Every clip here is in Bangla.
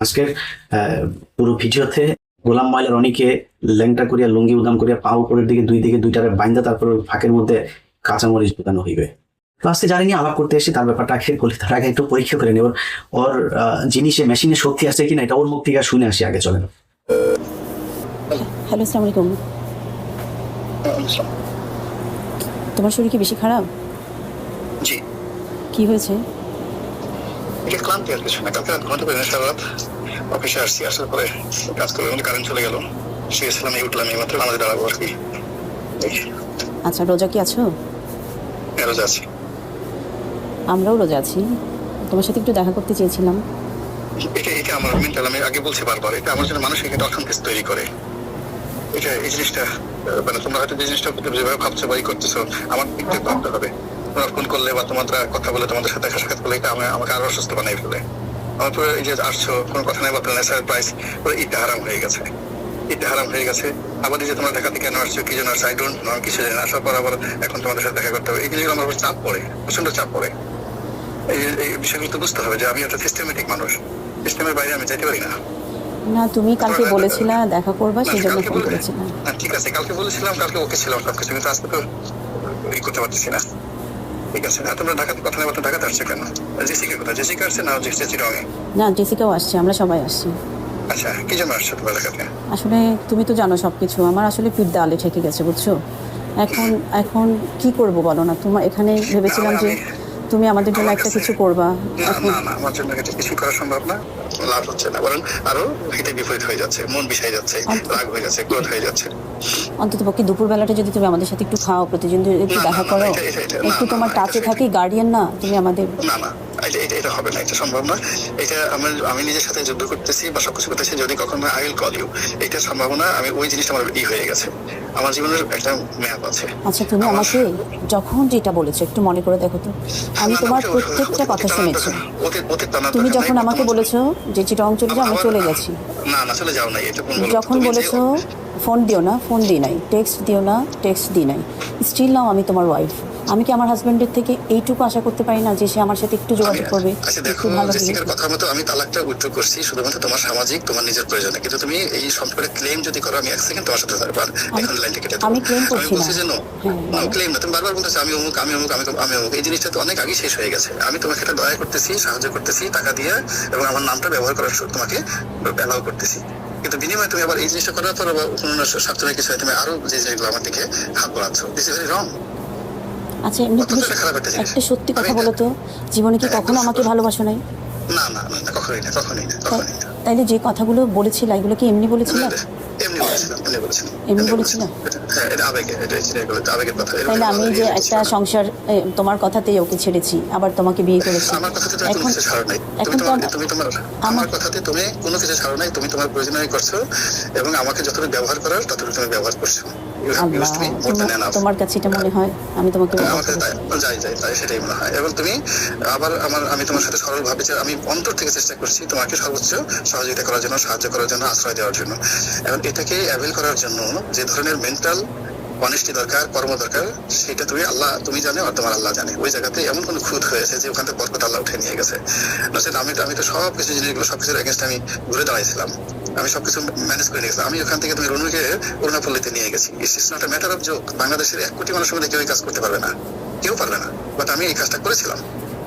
আজকের আহ, পুরো ভিডিওতে গোলাম মাইলের অনেকে ল্যাংটা করিয়া লুঙ্গি উদাম করিয়া পা উপরের দিকে দুই দিকে দুইটারে বাইন্দা তারপর ফাঁকের মধ্যে কাঁচামরিচ ঢুকানো হইবে। তো আজকে জানি নিয়ে আলাপ করতে এসে তার ব্যাপারটা আগে বলি তার আগে একটু পরীক্ষা করে নেব। ওর আহ, জিনিসে মেশিনে শক্তি আছে কিনা এটা ওর মুখ থেকে শুনে আসি আগে চলেন। হ্যালো আসসালামু আলাইকুম। তোমার শরীর কি বেশি খারাপ? জি। কি হয়েছে? এটা ক্লান্তি আর কিছু না। কালকে রাত ঘণ্টা পেয়ে সারা রাত অফিসে আসছি আসার পরে কাজ করে মানে কারেন্ট চলে গেল। শুয়েছিলাম এই উঠলাম এই মাত্র আমাদের দাঁড়াবো আর কি। আচ্ছা রোজা কি আছো? এরও যাচ্ছি আমরাও রোজা আছি। তোমার সাথে একটু দেখা করতে চেয়েছিলাম। এটা এটা আমার মেন্টাল আমি আগে বলছি বারবার এটা আমার জন্য মানসিক একটা অসন্তোষ তৈরি করে। এটা এই জিনিসটা মানে তোমরা হয়তো যে জিনিসটা যেভাবে ভাবছ বা করতেছো আমার থেকে ভাবতে হবে। ফোন করলে বা তোমরা কথা বলে তোমাদের সাথে দেখা সাক্ষাৎ করলে এটা আমি- আমাকে আরও অসুস্থ বানাই ফেলে আমার পুরো এই যে আসছো কোনো কথা নাই বা প্ল্যান সারপ্রাইজ পুরো ঈদটা হারাম হয়ে গেছে। ঈদটা হারাম হয়ে গেছে। আবার যে তোমরা ঢাকা থেকে কেন আসছো কি জন্য আসছো আই ডোন্ট নো কিছু জানি আসার পর আবার এখন তোমাদের সাথে দেখা করতে হবে। এই জিনিসগুলো আমার উপর চাপ পড়ে প্রচণ্ড চাপ পড়ে। এই এই বিষয়গুলো তো বুঝতে হবে যে আমি একটা সিস্টেমেটিক মানুষ। সিস্টেমের বাইরে আমি যেতে পারি না। না তুমি কালকে বলেছিলা দেখা করবা সেই জন্য ফোন করেছিলাম। ঠিক আছে কালকে বলেছিলাম কালকে ওকে ছিলাম সবকিছু কিন্তু আজকে তো ই করতে পারতেছি না। ঠিক আছে তোমরা ঢাকাতে কথা বলতে ঢাকাতে আসছে কেন? জেসিকা কোথায়? জেসিকা আসছে না জেসি রঙে না জেসিকাও আসছে আমরা সবাই আসছি। আচ্ছা কি জন্য আসছো তোমরা ঢাকাতে? আসলে তুমি তো জানো সব কিছু আমার আসলে পিঠ আলে ঠেকে গেছে বুঝছ? এখন এখন কি করব বলো না? তোমার এখানে ভেবেছিলাম যে তুমি আমাদের জন্য একটা কিছু করবা। না না আমার জন্য এটা কিছু করা সম্ভব না। লাভ হচ্ছে না বরং আরও হিতে বিপরীত হয়ে যাচ্ছে মন বিষয় যাচ্ছে রাগ হয়ে যাচ্ছে ক্রোধ হয়ে যাচ্ছে। অন্তত পক্ষে দুপুর বেলাটা যদি তুমি আমাদের সাথে একটু খাও প্রতিদিন একটু দেখা করো একটু তোমার টাচে থাকি গার্ডিয়ান না তুমি আমাদের না না এটা এটা এটা হবে না এটা সম্ভব না। এটা আমার আমি নিজের সাথে যুদ্ধ করতেছি বা সবকিছু করতেছি যদি কখনো আই উইল কল ইউ এটা সম্ভাবনা আমি ওই জিনিসটা আমার ই হয়ে গেছে। আমার জীবনের একটা ম্যাপ আছে। আচ্ছা তুমি আমাকে যখন যেটা বলেছ একটু মনে করে দেখো তো। আমি তোমার প্রত্যেকটা কথা শুনেছি। তুমি যখন আমাকে বলেছ যে চিটং চলে যাও আমি চলে গেছি না না চলে যাও না এটা যখন বলেছ ফোন দিও না ফোন দিই নাই। টেক্সট দিও না টেক্সট দিই নাই। স্টিল নাও আমি তোমার ওয়াইফ আমি কি আমার হাজবেন্ডের থেকে এইটুকু আশা করতে পারি না যে সে আমার সাথে একটু যোগাযোগ করবে? আচ্ছা দেখো জেসিকার কথা মতো আমি তালাকটা উইথড্র করছি শুধুমাত্র তোমার সামাজিক তোমার নিজের প্রয়োজনে। কিন্তু তুমি এই সম্পর্কে ক্লেম যদি করো আমি এক সেকেন্ড তোমার সাথে থাকব এখন লাইনটা কেটে আমি claim করছি না। যে no, হ্যাঁ, claim না। তুমি বারবার বলতেছো আমি অমুক আমি অমুক আমি আমি অমুক। এই জিনিসটা তো অনেক আগে শেষ হয়ে গেছে। আমি তোমাকে একটা দয়া করতেছি সাহায্য করতেছি টাকা দিয়ে এবং আমার নামটা ব্যবহার করার তোমাকে অ্যালাউ করতেছি। কিন্তু বিনিময়ে তুমি আবার এই জিনিসটা করার পর আবার অন্য স্বার্থনের কিছু তুমি আরও যে জিনিসগুলো আমার দিকে হাত বাড়াচ্ছ। দিস ইজ ভেরি রং আচ্ছা এমনি তুমি একটা সত্যি কথা বলো তো জীবনে কি কখনো আমাকে। ভালোবাসো নাই? না না না কখনোই না কখনোই না তাইলে যে কথাগুলো বলেছিলা এগুলো কি এমনি বলেছিলা? এমনি বলেছিলাম এমনি বলেছিলাম। এমনি বলেছিলাম? হ্যাঁ এটা আবেগে এটা এগুলো আবেগের কথা এর আমি যে একটা সংসার তোমার কথাতেই ওকে ছেড়েছি আবার তোমাকে বিয়ে করেছি। আমার কথাতে তুমি কোনো কিছু ছাড়ো নাই। তুমি এখন তোমার আমার- তুমি তোমার আমার কথাতে তুমি কোনো কিছু ছাড়ো নাই তুমি তোমার প্রয়োজনীয় করছ এবং আমাকে যতটুকু ব্যবহার করার ততটুকু তুমি ব্যবহার করছ। তোমার- কাছে এটা মনে হয় আমি তোমাকে। তাই- যাই যাই তাই সেটাই মনে হয়। এবং তুমি আবার আমার আমি তোমার সাথে সরল ভাবে আমি অন্তর থেকে চেষ্টা করছি তোমাকে সর্বোচ্চ সহযোগিতা করার জন্য সাহায্য করার জন্য আশ্রয় দেওয়ার জন্য। এবং এটাকে অ্যাভেল করার জন্য যে ধরনের মেন্টাল অনেস্টি দরকার, কর্ম দরকার, সেটা তুমি আল্লাহ, তুমি জানো আর তোমার আল্লাহ জানে। ওই জায়গাতে এমন কোনো খুঁত হয়েছে যে ওখান থেকে বরকত আল্লাহ উঠে নিয়ে গেছে। নচেত আমি তো আমি তো সব কিছু জিনিসগুলো সব কিছুর এগেনস্ট আমি ঘুরে দাঁড়াইছিলাম। আমি সবকিছু ম্যানেজ করে নিয়েছিলাম। আমি ওখান থেকে তুমি রুনুকে করুণাপল্লিতে নিয়ে গেছি। It's not matter of joke বাংলাদেশের এক কোটি মানুষের মধ্যে কেউ কাজ করতে পারবে না। কেউ পারবে না। বাট আমি এই কাজটা করেছিলাম।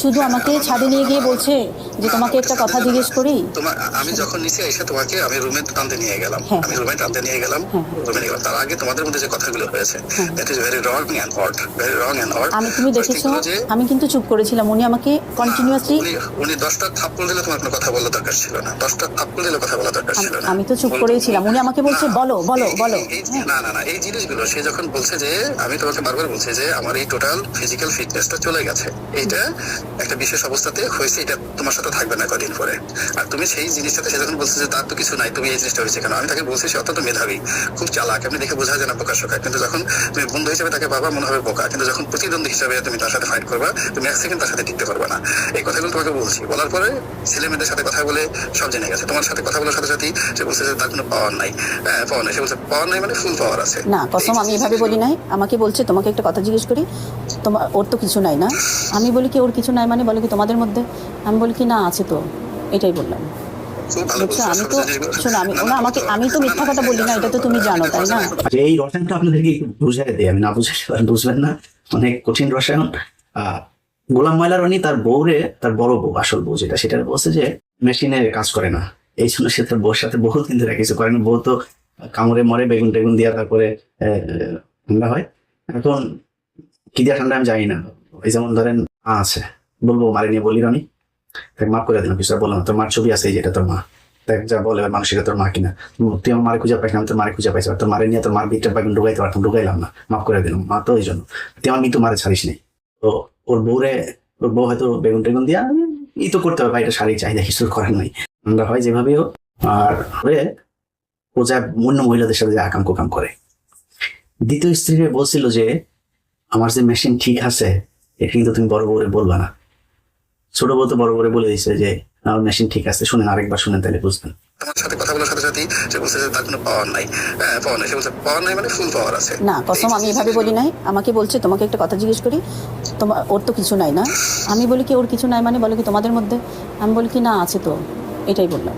শুধু আমাকে ছাদে নিয়ে গিয়ে বলছে যে তোমাকে একটা কথা জিজ্ঞেস করি। তোমার আমি যখন নিচে এসে তোমাকে আমি রুমে টানতে নিয়ে গেলাম। হ্যাঁ। আমি রুমে টানতে নিয়ে গেলাম হ্যাঁ। রুমে নিয়ে গেলাম। তার আগে তোমাদের মধ্যে যে কথাগুলো হয়েছে হ্যাঁ। That is very wrong and odd very wrong and odd আমি তুমি দেখেছ আমি কিন্তু চুপ করেছিলাম। উনি আমাকে কন্টিনিউয়াসলি উনি উনি দশটা থাপ্পড় দিলে তোমার কোনো কথা বলার দরকার ছিল না। দশটা থাপ্পড় দিলে কথা বলার দরকার ছিল না। আমি তো চুপ করেই ছিলাম উনি আমাকে বলছে বলো বলো বলো। হ্যাঁ। না না না এই জিনিসগুলো সে যখন বলছে যে আমি তোমাকে বারবার বলছি যে আমার এই টোটাল ফিজিক্যাল ফিটনেসটা চলে গেছে। এইটা একটা বিশেষ অবস্থাতে হয়েছে এটা তোমার সাথে থাকবে না কদিন পরে। আর তুমি সেই জিনিসটাতে সে যখন বলছে যে তার তো কিছু নাই তুমি এই জিনিসটা হয়েছে কেন? আমি তাকে বলছি সে অত্যন্ত মেধাবী খুব চালাক আপনি দেখে বোঝা যায় না বোকা শোকা কিন্তু যখন তুমি বন্ধু হিসেবে তাকে বাবা মনে হবে বোকা। কিন্তু যখন প্রতিদ্বন্দ্বী হিসেবে তুমি তার সাথে ফাইট করবা তুমি এক সেকেন্ড তার সাথে টিকতে পারবে না। এই কথাগুলো তোমাকে বলছি। বলার পরে ছেলে মেয়েদের সাথে কথা বলে সব জেনে গেছে। তোমার সাথে কথা বলার সাথে সাথেই সে বলছে যে তার কোনো পাওয়ার নাই। হ্যাঁ পাওয়ার নাই। সে বলছে পাওয়ার নাই মানে ফুল পাওয়ার আছে। না কসম আমি এভাবে বলি নাই। আমাকে বলছে তোমাকে একটা কথা জিজ্ঞেস করি। তোমার ওর তো কিছু নাই না। আমি বলি কি ওর কিছু নাই মানে বলে কি তোমাদের মধ্যে? আমি বলি কি না আছে তো। এটাই বললাম। খুব বুঝছ আমি তো শোনো আমি ওনা আমাকে আমি তো মিথ্যা কথা বলি না এটা তো তুমি জানো তাই না? আচ্ছা এই রসায়নটা আপনাদেরকে একটু বুঝাই দিই আমি না বুঝাইতে বুঝবেন না। অনেক কঠিন রসায়ন। গোলাম ময়লা রনি তার বউরে তার বড় বউ আসল বউ যেটা সেটা বলছে যে মেশিনে কাজ করে না। এই জন্য সে তার বউর সাথে বহুত কিন্তু কিছু করে না। বউ তো কামড়ে মরে বেগুন টেগুন দিয়া তারপরে আহ, ঠান্ডা হয়। এখন কি দিয়া ঠান্ডা আমি জানি না। এই যেমন ধরেন আছে। বলব, মারি নিয়ে বলি রনি। তাকে মাফ করে দিলাম কিছু বললাম তোর মার ছবি আছে এই যেটা তোর মা। দেখ, যা বলে মানুষের তোর মা কিনা। তুই আমার মারে খুঁজে আমি তোর মারে খুঁজে পাইছি। তোর মারে নিয়ে তোর মার বিটটা পাইন ঢুকাইতে পারতাম, ঢুকাইলাম না। মাফ করে দিলাম, মা তো ওই জন্য। তুই আমার মৃত্যু মারে ছাড়িস নি। তো ওর বউরে, ওর বউ হয়তো বেগুন টেগুন দিয়া ই তো করতে হবে ভাই শাড়ি চাহিদা কিছু করার নাই। আমরা হয় যেভাবে হোক, আর হয়ে ও যা অন্য মহিলাদের সাথে যে আকাম কোকাম করে। দ্বিতীয় স্ত্রী বলছিল যে আমার যে মেশিন ঠিক আছে এটা কিন্তু তুমি বড় বউরে বলবা না। ছোট বউ তো বড় বলে দিছে যে আমার মেশিন ঠিক আছে শুনেন আরেকবার শুনেন তাহলে বুঝবেন। তোমার সাথে কথা বলার সাথে সাথেই সে বলছে যে তার কোনো পাওয়ার নাই। হ্যাঁ পাওয়ার নাই। সে বলছে পাওয়ার নাই মানে ফুল পাওয়ার আছে। না কসম আমি এভাবে বলি নাই। আমাকে বলছে তোমাকে একটা কথা জিজ্ঞেস করি তোমার ওর তো কিছু নাই না? আমি বলি কি ওর কিছু নাই মানে বলে কি তোমাদের মধ্যে? আমি বলি কি না আছে তো। এটাই বললাম।